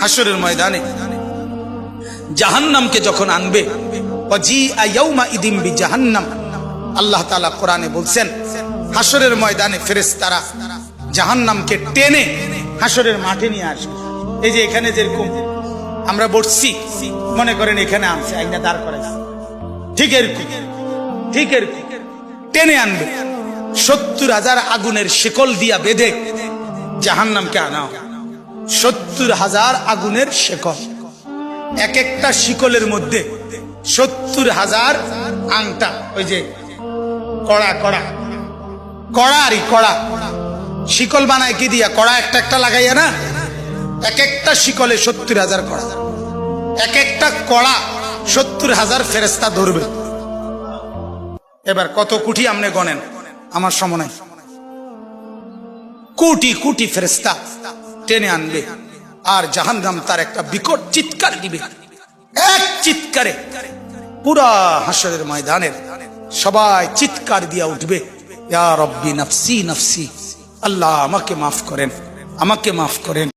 হাসরের ময়দানে। জাহান্নামকে যখন আনবে জাহান্নাম আল্লাহ তাআলা কোরআনে বলছেন হাসরের ময়দানে ফেরেশতারা জাহান্নামকে টেনে হাসরের মাঠে নিয়ে আসবে। এই যে এখানে যেরকম আমরা বসছি, মনে করেন এখানে আনছে, আইনা দাঁড় করাইছে। ঠিক এরকম ঠিক এরকম, টেনে আনবে। সত্তর হাজার আগুনের শিকল দিয়া বেঁধে জাহান্নামকে আনা। সত্তর হাজার আগুনের শেকল। এক একটা শিকলের মধ্যে সত্তর হাজার আংটা, ওই যে কড়া কড়া। কড়া আরই কড়া। শিকল বানায় কি দিয়া? কড়া একটা একটা লাগাইয়া না? এক একটা শিকলে সত্তর হাজার কড়া। এক একটা কড়া সত্তর হাজার ফেরেস্তা ধরবে। এবার কত কুটি আমনে গনেন আমার সময় কোটি কোটি ফেরেস্তা টেনে আনবে। আর জাহান্নাম তার একটা বিকট চিৎকার দিবে। এক চিৎকারে পুরা হাসরের ময়দানের সবাই চিৎকার দিয়া উঠবে, ইয়া রব্বি নফসি নফসি, আল্লাহ আমাকে মাফ করেন, আমাকে মাফ করেন।